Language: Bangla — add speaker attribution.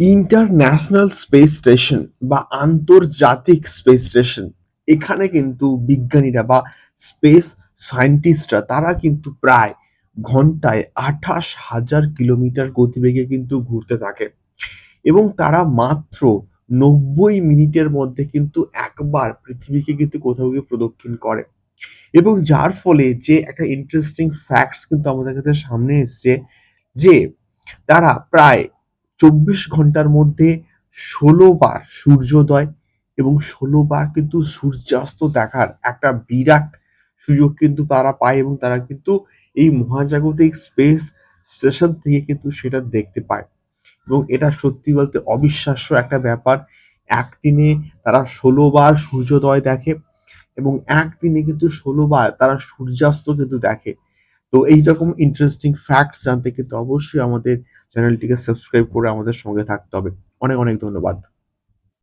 Speaker 1: ইন্টারন্যাশনাল স্পেস স্টেশন বা আন্তর্জাতিক স্পেস স্টেশন, এখানে কিন্তু বিজ্ঞানীরা বা স্পেস সায়েন্টিস্টরা, তারা কিন্তু প্রায় ঘন্টায় আঠাশ হাজার কিলোমিটার গতিবেগে কিন্তু ঘুরতে থাকে। এবং তারা মাত্র নব্বই মিনিটের মধ্যে কিন্তু একবার পৃথিবীকে কিন্তু কোথাও গিয়ে প্রদক্ষিণ করে। এবং যার ফলে যে একটা ইন্টারেস্টিং ফ্যাক্টস কিন্তু আমাদের কাছে সামনে এসছে যে, তারা প্রায় চব্বিশ ঘণ্টার মধ্যে ষোলো বার সূর্যোদয় এবং ষোলো বার কিন্তু সূর্যাস্ত দেখার একটা বিরাট সুযোগ কিন্তু তারা পায় এবং তারা কিন্তু এই মহাজাগতিক স্পেস স্টেশন থেকে কিন্তু সেটা দেখতে পায়। এবং এটা সত্যি বলতে অবিশ্বাস্য একটা ব্যাপার। একদিনে তারা ষোলো বার সূর্যোদয় দেখে এবং একদিনে কিন্তু ষোলো বার তারা সূর্যাস্ত কিন্তু দেখে। তো এইরকম ইন্টারেস্টিং ফ্যাক্টস জানতে কিন্তু অবশ্যই আমাদের চ্যানেলটিকে সাবস্ক্রাইব করে আমাদের সঙ্গে থাকতে হবে। অনেক অনেক ধন্যবাদ।